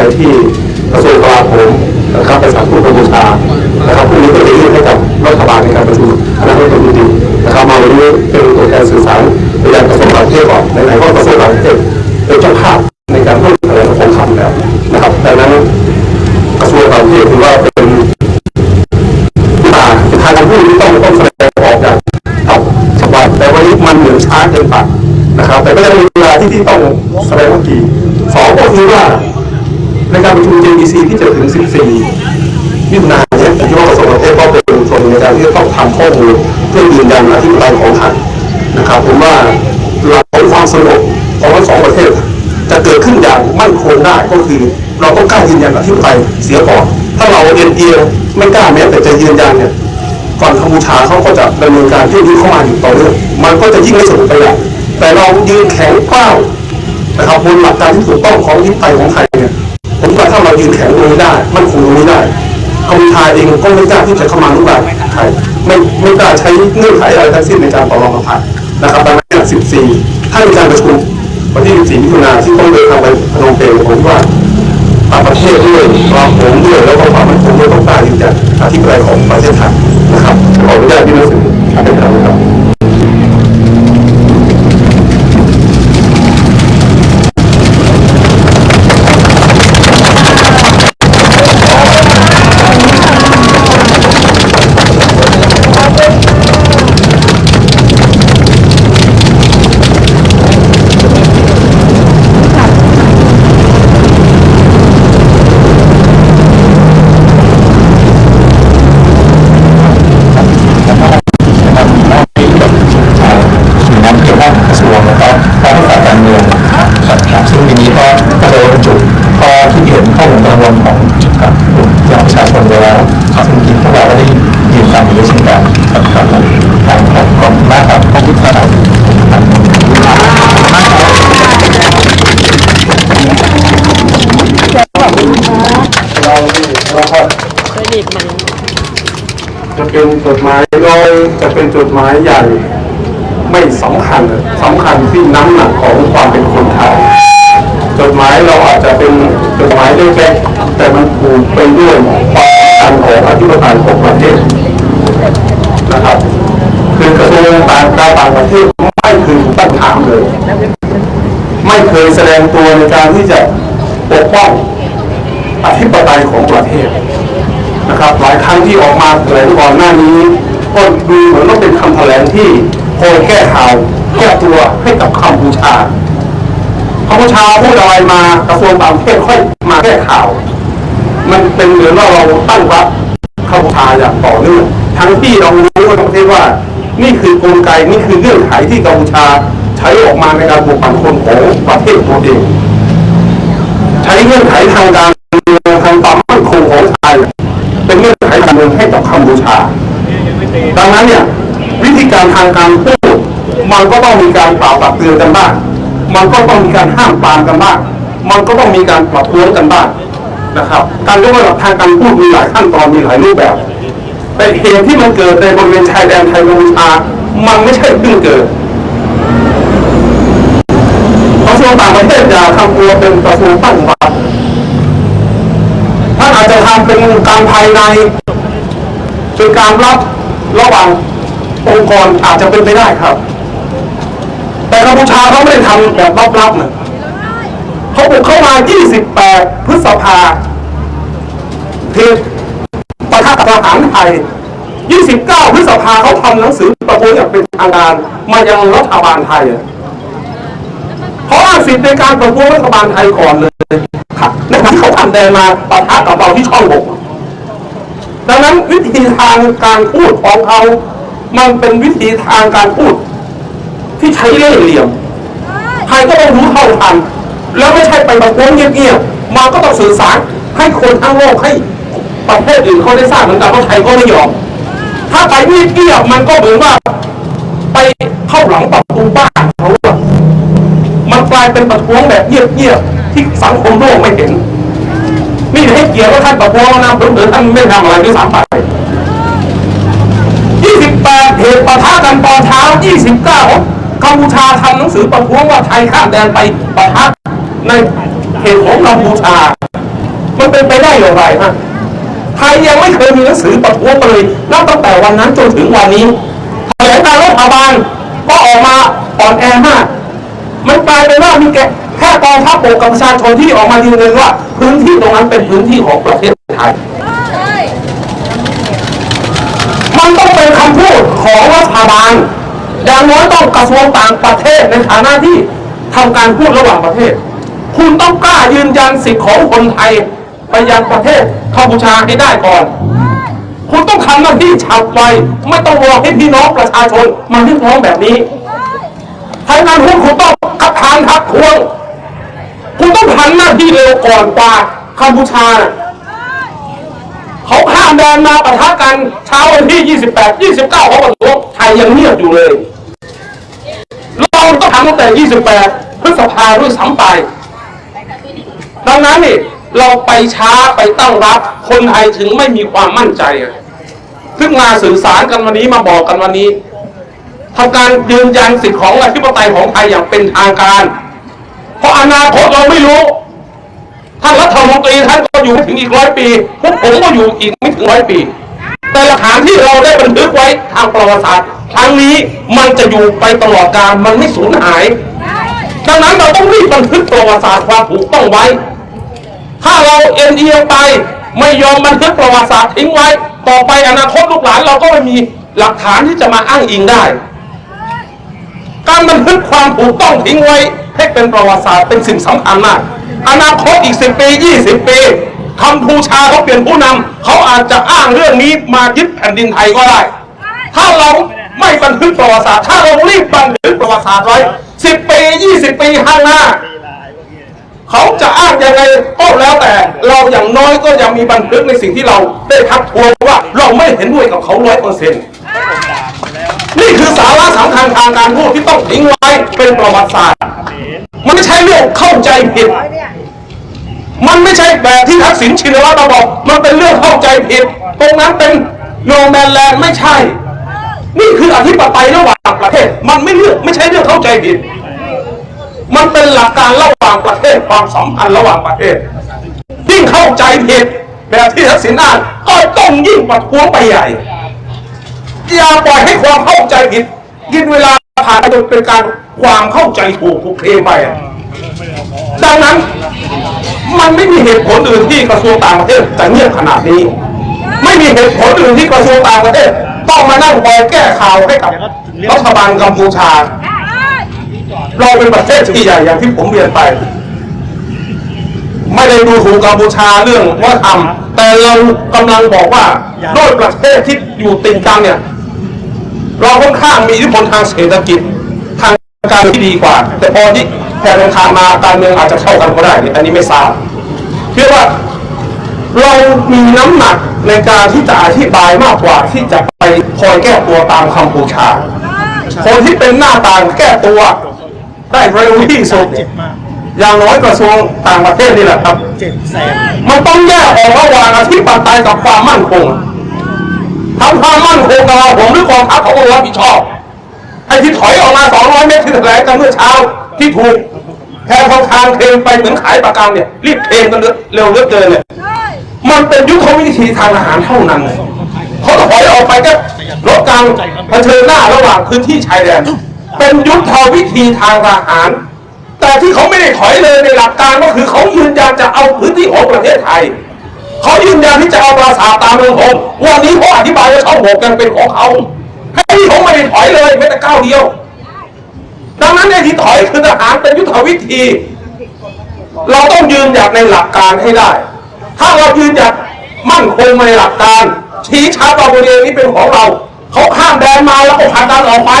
ไปที่กระทรวงกลาโหมนะครับไปสั่งผู้กัมพูชานะครับผู้นี้ก็จะยื่นให้กับรัฐบาลในการประชุมคณะรัฐมนตรีนะครับมาวันนี้เป็นตัวแทนสื่อสารไปยังกระทรวงต่างประเทศก่อนไหนๆก็กระทรวงต่างประเทศเป็นเจ้าภาพในการพูดแถลงของคำแล้วนะครับดังนั้นกระทรวงต่างประเทศถือว่าเป็นทางทางการพูดที่ต้องต้องแสดงออกอย่างเอาฉบับแต่วันนี้มันเหมือนช้าเกินไปนะครับ แต่ก็ยังมีเวลาที่ที่ต้องแสดงว่ากี่สองก็คือว่า ในการประชุม JPC ที่จะถึง 14มิถุนายนนี่ยที่ว่ากระทรวงต่างประเทศก็เป็นส่วนในการที่จะต้องทำข้อมูลเพื่อยืนยันอธิปไตยของไทยนะครับผมว่าหลักของความสงบของทั้งสองประเทศ จะเกิดขึ้นอย่างมั่นคงได้ก็คือ เราต้องกล้ายืนยันอธิปไตยเสียก่อนถ้าเราเอียงเอียงไม่กล้าแม้แต่จะยืนยันเนี่ยฝั่งกัมพูชาเขาก็จะดำเนินการที่นี้เข้ามาอยู่ต่อเนื่องมันก็จะยิ่งไม่สงบไปใหญ่แต่เรายืนแข็งกร้าวนะครับบนหลักการที่ถูกต้องของอธิปไตยของไทย ผมว่าถ้าเรายืนแข็งตรงนี้ได้ มันคงตรงนี้ได้กัมพูชาเองก็ไม่กล้าที่จะเข้ามาลุกรานไทยไม่ไม่กล้าใช้เงื่อนไขอะไรทั้งสิ้นในการต่อรองกับไทยนะครับดังนั้น14 ถ้ามีการประชุมวันที่ 14มิถุนายนที่ต้องเดินทางไปพนมเปญผมว่าต่างประเทศด้วยเราผมด้วยแล้วก็ความมั่นคงด้วยต้องการยืนยันอธิปไตยของประเทศไทยนะครับขออนุญาตที่นังสือเป็นคำครับ เคยดีบมันจะเป็นจดหมายน้อยจะเป็นจดหมายใหญ่ ไม่สำคัญสำคัญที่น้ำหนักของความเป็นคนไทยจดหมายเราอาจจะเป็นจดหมายเล็กๆแต่มันผูกไปด้วยความสำคัญของอธิปไตยของประเทศนะครับคือกระทรวงต่างการต่างประเทศไม่เคยตั้งถามเลย ไม่เคยแสดงตัวในการที่จะปกป้องอธิปไตยของประเทศ นะครับหลายครั้งที่ออกมาแถลงก่อนหน้านี้ก็ดูเหมือนว่าเป็นคำแถลงที่โพยแก้ข่าวแก้ตัวให้กับกัมพูชากัมพูชาพูดอะไรมากระทรวงต่างประเทศค่อยมาแก้ข่าว มันเป็นเหมือนว่าเราตั้งรับกัมพูชาอย่างต่อเนื่องทั้งที่เรารู้ว่าประเทศว่า นี่คือกลไกนี่คือเงื่อนไขที่กัมพูชาใช้ออกมาในการปกปันคนของประเทศตัวเอง ใช้เงื่อนไขทางการ มพูชา ดังนั้นเนี่ยวิธีการทางการพูดมันก็ต้องมีการกล่าตักเตือนกันบ้าง มันก็ต้องมีการห้ามปรามกันบ้าง มันก็ต้องมีการปรับท้วงกันบ้างนะครับ การยกระดับทางการพูดมีหลายขั้นตอนมีหลายรูปแบบ แต่เหตุที่มันเกิดในบริเวณชายแดนไทยกัมพูชา มันไม่ใช่เพิ่งเกิดกระทรวงต่างประเทศอย่าทำตัวเป็นกระทรวงตั้งรับท่านอาจจะทำเป็นการภายใน เป็นการรับระหว่างองค์กรอาจจะเป็นไปได้ครับ แต่กัมพูชาเขาไม่ได้ทำแบบลับๆนะเขาบุกเข้ามา 28 พฤษภาเหตุประทะกับทหารไทย 29 พฤษภาเขาทำหนังสือประกาศอย่างเป็นทางการมายังรัฐบาลไทยอะเพราะว่าสิทธิ์ในการประท้วงรัฐบาลไทยก่อนเลยครับในที่เขาอันแดนมาปะทะกับเราที่ช่องหก ดังนั้นวิธีทางการพูดของเขา มันเป็นวิธีทางการพูด ที่ใช้เล่ห์เหลี่ยม ใครก็ต้องรู้เท่าทัน แล้วไม่ใช่ไปประท้วงเงียบๆมันก็ต้องสื่อสารให้คนทั้งโลกให้ประเทศอื่นเขาได้ทราบเหมือนกันว่าไทยก็ไม่ยอม ถ้าไปเงียบๆมันก็เหมือนว่า ไปเข้าหลังประตูบ้านเขามันกลายเป็นประท้วงแบบเงียบๆที่สังคมโลกไม่เห็น นี่ให้เกียรติว่าท่านประท้วงนะผมเดินท่านไม่ทำอะไรด้วยซ้ำไป28เหตุปะทะกันตอนเช้า 29กัมพูชาทำหนังสือประท้วงว่าไทยข้ามแดนไปปะทะในเขตของกัมพูชา มันเป็นไปได้อย่างไรฮะไทยยังไม่เคยมีหนังสือประท้วงเลยนับตั้งแต่วันนั้นจนถึงวันนี้แถลงการรัฐบาลก็ออกมาอ่อนแอมาก มันกลายเป็นว่ามีแค่ แค่กองทัพบกกับประชาชนที่ออกมายืนยันว่า พื้นที่ตรงนั้นเป็นพื้นที่ของประเทศไทยมันต้องเป็นคำพูดของรัฐบาลอย่างน้อยต้องกระทรวงต่างประเทศในฐานะที่ทำการพูดระหว่างประเทศ คุณต้องกล้ายืนยันสิทธิของคนไทยไปยังประเทศกัมพูชาให้ได้ก่อน คุณต้องทำหน้าที่ฉับไวไม่ต้องรอให้พี่น้องประชาชนมาเรียกร้องแบบนี้ไทยงานหุ้นคุณต้องคัดค้านทักทวง ต้องทำหน้าที่เร็วก่อนกว่ากัมพูชา เขาข้ามแดนมาปะทะกันเช้าวันที่ 28 29เขาประท้วงไทยยังเงียบอยู่เลย เราต้องทำตั้งแต่ 28 พฤษภาด้วยซ้ำไป ดังนั้นนี่เราไปช้าไปตั้งรับ คนไทยถึงไม่มีความมั่นใจอะซึ่งมาสื่อสารกันวันนี้มาบอกกันวันนี้ทำการยืนยันสิทธิของอธิปไตยของไทยอย่างเป็นทางการ เพราะอนาคตเราไม่รู้ ท่านรัฐมนตรีท่านก็อยู่ถึงอีกร้อยปีพวกผมก็อยู่อีกไม่ถึงร้อยปี แต่หลักฐานที่เราได้บันทึกไว้ทางประวัติศาสตร์ครั้งนี้มันจะอยู่ไปตลอดกาลมันไม่สูญหาย ดังนั้นเราต้องรีบบันทึกประวัติศาสตร์ความถูกต้องไว้ ถ้าเราเอ็นเอียงไปไม่ยอมบันทึกประวัติศาสตร์ทิ้งไว้ ต่อไปอนาคตลูกหลานเราก็ไม่มีหลักฐานที่จะมาอ้างอิงได้ การบันทึกความถูกต้องทิ้งไว้ ให้เป็นประวัติศาสตร์เป็นสิ่งสำคัญมาก อนาคตอีก 10 ปี 20 ปีกัมพูชาเขาเปลี่ยนผู้นำเขาอาจจะอ้างเรื่องนี้มายึดแผ่นดินไทยก็ได้ ถ้าเราไม่บันทึกประวัติศาสตร์ ถ้าเรารีบบันทึกประวัติศาสตร์ไว้ 10 ปี 20 ปีข้างหน้า เขาจะอ้างยังไงก็แล้วแต่ เราอย่างน้อยก็ยังมีบันทึกในสิ่งที่เราได้ทักทวงว่าเราไม่เห็นด้วยกับเขาร้อยเปอร์เซ็นต์ นี่คือสาระสำคัญทางการพูดที่ต้องทิ้งไว้เป็นประวัติศาสตร์ มันไม่ใช่เรื่องเข้าใจผิด มันไม่ใช่แบบที่ทักษิณชินวัตรมาบอก มันเป็นเรื่องเข้าใจผิด ตรงนั้นเป็นโนแมนแลนด์ไม่ใช่ นี่คืออธิปไตยระหว่างประเทศ มันไม่เรื่องไม่ใช่เรื่องเข้าใจผิด มันเป็นหลักการระหว่างประเทศความสัมพันธ์ระหว่างประเทศยิ่งเข้าใจผิดแบบที่ทักษิณอ่านก็ต้องยิ่งประท้วงไปใหญ่ อย่าปล่อยให้ความเข้าใจผิดกินเวลาผ่านไปจนเป็นการความเข้าใจถูกถูกเทไปดังนั้น มันไม่มีเหตุผลอื่นที่กระทรวงต่างประเทศจะเงียบขนาดนี้ ไม่มีเหตุผลอื่นที่กระทรวงต่างประเทศ ต้องมานั่งคอยแก้ข่าวให้กับรัฐบาลกัมพูชา เราเป็นประเทศที่ใหญ่อย่างที่ผมเรียนไป ไม่ได้ดูถูกกัมพูชาเรื่องวัฒนธรรมแต่เรากำลังบอกว่าด้วยประเทศที่อยู่ติดกันเนี่ย เราค่อนข้างมีอิทธิพลทางเศรษฐกิจทางการที่ดีกว่า แต่พอที่แทนทางมาการเมืองอาจจะเข้ากันก็ได้นี่อันนี้ไม่ทราบเชื่อว่าเรามีน้ำหนักในการที่จะอธิบายมากกว่าที่จะไปคอยแก้ตัวตามคำพูชา คนที่เป็นหน้าต่างแก้ตัวได้เร็วที่สุดอย่างน้อยกระทรวงต่างประเทศนี่แหละครับ มันต้องแยกออกระหว่างอธิปไตยกับความมั่นคง ทำความมั่นคงกับเราผมหรือกองทัพเขาก็รับผิดชอบไอ้ที่ถอยออกมา200เมตรที่แถลงกันเมื่อเช้าที่ถูกแทนทางทางเคลมไปเหมือนขายประกันเนี่ยรีบเคลมกันเร็วเลือเกินเนี่ยมันเป็นยุทธวิธีทางอาหารเท่านั้นเขาถอยออกไปก็ลดการเผชิญหน้าระหว่างพื้นที่ชายแดน เป็นยุทธวิธีทางทหาร แต่ที่เขาไม่ได้ถอยเลยในหลักการก็คือเขายืนยันจะเอาพื้นที่ของประเทศไทย เขายืนยันที่จะเอาปราสาทตามเมืองผมวันนี้เขาอธิบายว่าช่องโหว่ยังเป็นของเขาให้ที่เขาไม่ได้ถอยเลยแม้แต่ก้าวเดียว ดังนั้นในที่ถอยคือทหารเป็นยุทธวิธี เราต้องยืนหยัดในหลักการให้ได้ ถ้าเรายืนหยัดมั่นคงในหลักการ ชี้ชัดว่าบริเวณนี้เป็นของเรา เขาข้ามแดนมาแล้วก็ผลักดันออกไป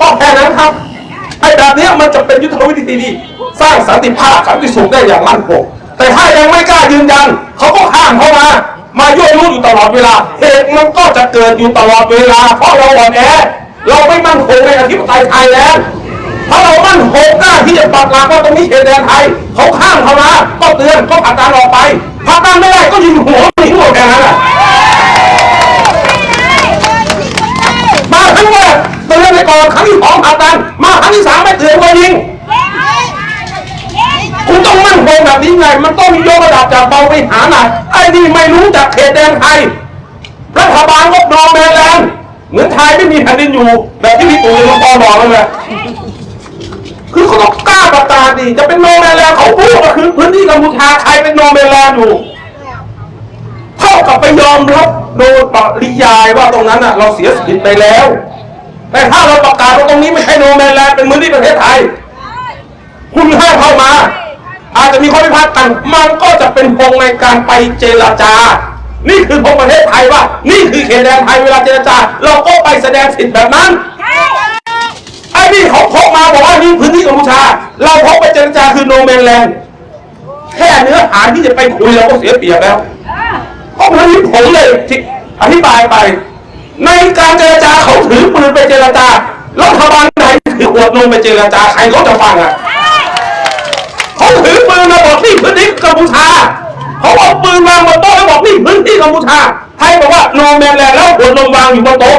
ก็แค่นั้นครับไอ้แบบเนี้ยมันจะเป็นยุทธวิธีที่สร้างสันติภาพสันติสุขได้อย่างมั่นคง แต่ถ้ายังไม่กล้ายืนยันเขาก็ข้ามเข้ามา มายั่วยุอยู่ตลอดเวลา เหตุมันก็จะเกิดอยู่ตลอดเวลา เพราะเราอ่อนแอ เราไม่มั่นคงในอธิปไตยไทยแล้วถ้าเรามั่นคงกล้าที่จะปักหลักว่าตรงนี้เขตแดนไทยเขาข้ามเข้ามาก็เตือนก็ผลักดันออกไปผลักดันไม่ได้ก็ยิงหัวหนีหมดแค่นั้นแหละมาครั้งแรกเตือนไปก่อนครั้งที่สองผลักดันมาครั้งที่สามไม่เตือนก็ยิง แบบนี้ไง มันต้องยกระดับจากเบาไปหาหนักไอ้นี่ไม่รู้จักเขตแดนไทยรัฐบาลก็นอร์แมแลนด์เหมือนไทยไม่มีแผ่นดินอยู่ แบบที่พี่ตู่ยังพอบอกนั่นแหละคือเขาต้องกล้าประกาศดิจะเป็นโนแมแลนด์เขาพูดก็คือพื้นที่กัมพูชาใครเป็นโนแมแลนด์อยู่เท่ากับไปยอมรับโดยปริยายว่าตรงนั้นน่ะ เราเสียสิทธิ์ไปแล้ว แต่ถ้าเราประกาศว่าตรงนี้ไม่ใช่โนแมแลนด์เป็นพื้นที่ประเทศไทย คุณห้ามเข้ามา อาจจะมีข้อพิพาทกัน มันก็จะเป็นพงในการไปเจรจา นี่คือพงประเทศไทยว่า นี่คือเขตแดนไทยเวลาเจรจา เราก็ไปแสดงสิทธิ์แบบนั้นไอ้นี่เขาพกมาบอกว่านี่พื้นที่กัมพูชา เราพกไปเจรจาคือโนแมนแลนด์แค่เนื้อหาที่จะไปคุยเราก็เสียเปรียบแล้วเพราะฉะนั้นผมเลยที่อธิบายไป ในการเจรจาเขาถือปืนไปเจรจารัฐบาลไหนถือขวดนมไปเจรจาใครเขาจะฟังอะเขาถือ ปืนมาบอกนี่พื้นที่กัมพูชาเขาเอาปืนวางบนโต๊ะแล้วบอกนี่พื้นที่กัมพูชาไทยบอกว่าโนแมนแลนด์แล้วขวนมวางอยู่บนโต๊ะ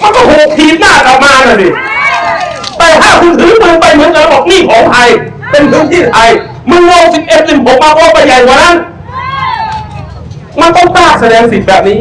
มันก็หูทีบหน้ากลับมาน่ะดิแต่ถ้าคุณถือปืนไปเหมือนกันบอกนี่ของไทยเป็นพื้นที่ไทยมึงลงสิบเอ็ดสิบหกมาว่าไปใหญ่กว่านั้นมันต้องกล้าแสดงสิทธิ์แบบนี้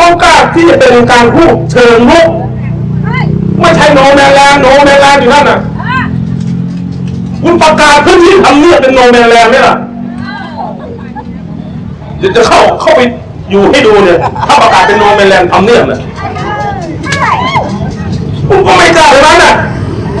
ต้องกล้าที่จะเป็นการพูดเชิงลุกไม่ใช่โนแมนแลนด์โนแมนแลนด์อยู่นั่นน่ะ คุณประกาศพื้นที่ทำเนียบเป็นโนแมนแลนด์ไหมล่ะเดี๋ยวจะเข้าเข้าไปอยู่ให้ดูเนี่ย ถ้าประกาศเป็นโนแมนแลนด์ทำเนียบเนี่ยผมก็ไม่กล้าเลยนะน่ะ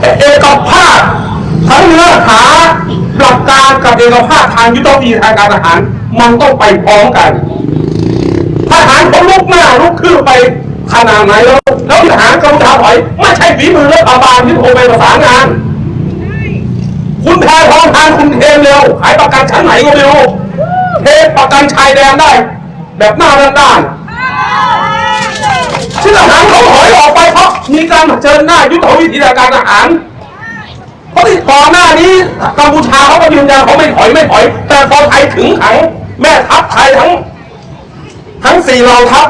แต่เอกภาพทั้งเนื้อหาหลักการกับเอกภาพทางยุทธวิธีทางการทหาร มันต้องไปพร้อมกันทหารเขาลุกหน้าลุกขึ้นไปขนาดไหนแล้วแล้วทหารกำลังถอยไม่ใช่ฝีมือรัฐบาลที่โทรไปประสานงาน คุณแพทองทานคุณเทมเร็ว ขายประกันชั้นไหนก็ไม่รู้ เทประกันชายแดนได้ แบบหน้าด้านๆที่ทหารเขาถอยออกไปเพราะมีการเผชิญหน้ายุทธวิธีาการทหารเพราะที่ก่อนหน้านี้กัมพูชาเขาก็ยืนยันเขาไม่ถอยไม่ถอย แต่พอไทยถึงขังแม่ทัพไทยทั้ง ทั้งสี่เหล่าทัพ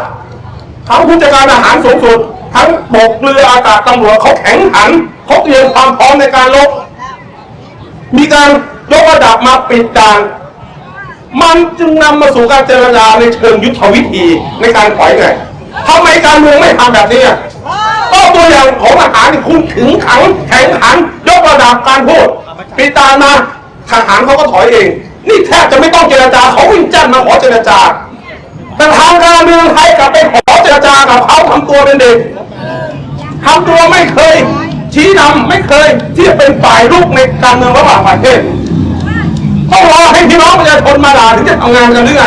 ทั้งผู้จัดการทหารสูงสุดทั้งบกเรืออากาศตำรวจเขาแข็งขันเขาเตรียมความพร้อมในการรบ มีการยกระดับมาปิดด่าน มันจึงนำมาสู่การเจรจาในเชิงยุทธวิธีในการถอยไงทำไมการเมืองไม่ทำแบบนี้อะก็ตัวอย่างของทหารนี่คุณขึงขังแข็งขันยกระดับการพูดปีตานมาทหารเขาก็ถอยเอง นี่แทบจะไม่ต้องเจรจาเขาวิ่งจันมาขอเจรจาแต่ทางการเมืองไทยกลับไปขอเจรจากับเขาทำตัวเป็นเด็กทำตัวไม่เคย ชี้นำไม่เคยที่จะเป็นฝ่ายลูกในการเมืองระหว่างประเทศต้องรอให้พี่น้องประชาชนมาด่าถึงจะทำงานกันหรือไง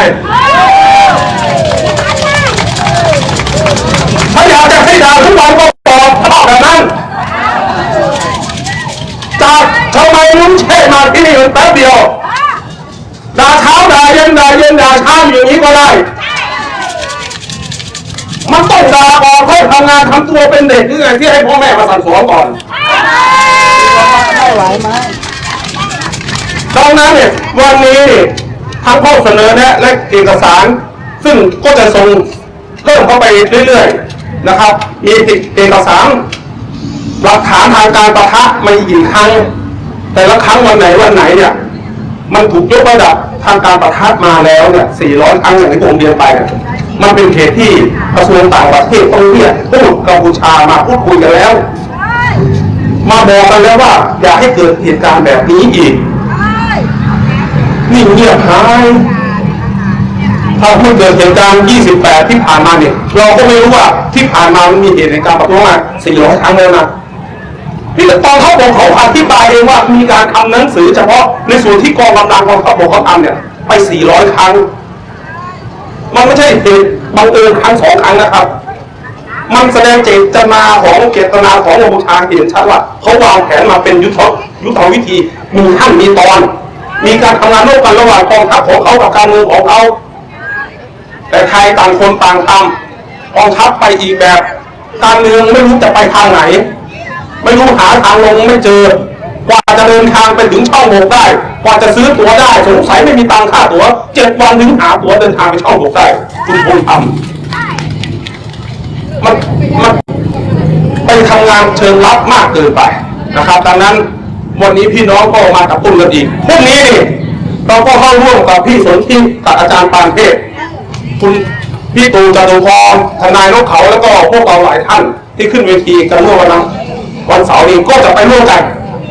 ถ้าอยากจะให้ด่าทุกวันก็บอกตอบแบบนั้นจากทำไมลุงเช่มาที่นี่มันแป๊บเดียวด่าเช้าด่าเย็นด่าเย็น งานทำตัวเป็นเด็กหรือไงที่ให้พ่อแม่มาสั่งสอนก่อนดังนั้นเนี่ยวันนี้ทั้งข้อเสนอแนะและเอกสาร ซึ่งก็จะส่งเริ่มเข้าไปเรื่อยๆนะครับ มีเอกสารหลักฐานทางการประทะมาอีกครั้ง แต่ละครั้งวันไหนวันไหนเนี่ยมันถูกยกระดับทางการประทะมาแล้วเนี่ย400 ครั้งอย่างที่ผมเรียนไปเนี่ย มันเป็นเขตที่กระทรวงต่างประเทศต้องเรียกพูดกัมพูชามาพูดคุยกันแล้ว มาบอกกันแล้วว่า อย่าให้เกิดเหตุการณ์แบบนี้อีกนี่เงียบหายถ้าเพิ่งเกิดเหตุการณ์ 28 ที่ผ่านมาเนี่ย เราก็ไม่รู้ว่าที่ผ่านมามันมีเหตุในการประท้วงมา400 ครั้งแล้วนะนี่แต่ตอนเขาบอกเขาอธิบายเองว่ามีการทำหนังสือเฉพาะในส่วนที่กองกำลังกองทัพบกเขาทำเนี่ยไป 400 ครั้ง มันไม่ใช่เหตุบังเอิญครั้งสองครั้งนะครับ มันแสดงเจตนาของเจตนาของกัมพูชาเห็นชัดว่าเขาวางแผนมาเป็นยุทธยุทธวิธีมีขั้นมีตอน มีการทำงานร่วมกันระหว่างกองทัพของเขากับการเมืองของเขาแต่ไทยต่างคนต่างทำกองทัพไปอีกแบบ การเมืองไม่รู้จะไปทางไหน ไม่รู้หาทางลงไม่เจอกว่าจะเดินทางไปถึงช่องโหว่ได้ ว่าจะซื้อตั๋วได้สงสัยไม่มีตังค่าตั๋วเจ็ดวันถึงหาตั๋วเดินทางไปช่องโหว่ได้คุณพลทำมันมันไปทำงานเชิงลับมากเกินไปนะครับ ดังนั้นวันนี้พี่น้องก็มากับตุ้นกันอีกพรุ่งนี้นี่เราก็เข้าร่วมกับพี่สนธิกับอาจารย์ปานเทพคุณพี่ตูจตุพรทนายนกเขาแล้วก็พวกเราหลายท่านที่ขึ้นเวทีกันเมื่อวันนั้นวันเสาร์นี้ก็จะไปร่วมกัน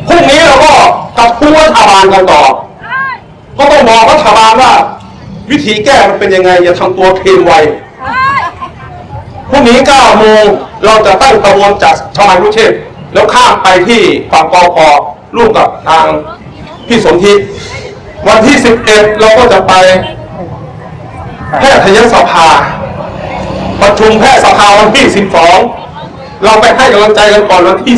พรุ่งนี้เราก็ กระทู้รัฐบาลกันต่อ ก็ต้องบอกรัฐบาลว่า วิธีแก้มันเป็นยังไง อย่าทำตัวเทรนไวพรุ่งนี้9โมงเราจะตั้งขบวนจากชมายรุเชษแล้วข้ามไปที่ฝั่งปอพร่วมกับทางพี่สนธิวันที่ 11 เราก็จะไปแพทยสภา ประชุมแพทยสภาวันที่ 12 เราไปให้กำลังใจกันก่อนวันที่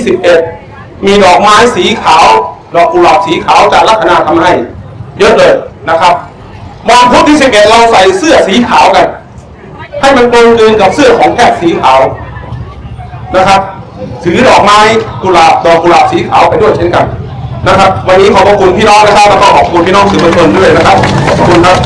11 มีดอกไม้สีขาว ดอกกุหลาบสีขาวจากลัคนาทำให้ เยอะเลยนะครับวันพุธที่สิบเราใส่เสื้อสีขาวกัน ให้มันตรงกลืนกับเสื้อของแพทย์สีขาวนะครับถือดอกไม้กุหลาบดอกกุหลาบสีขาวไปด้วยเช่นกันนะครับ วันนี้ขอบพระคุณพี่น้องนะครับแล้วก็ขอบคุณพี่น้องสื่อมวลชนด้วยนะครับขอบคุณครับ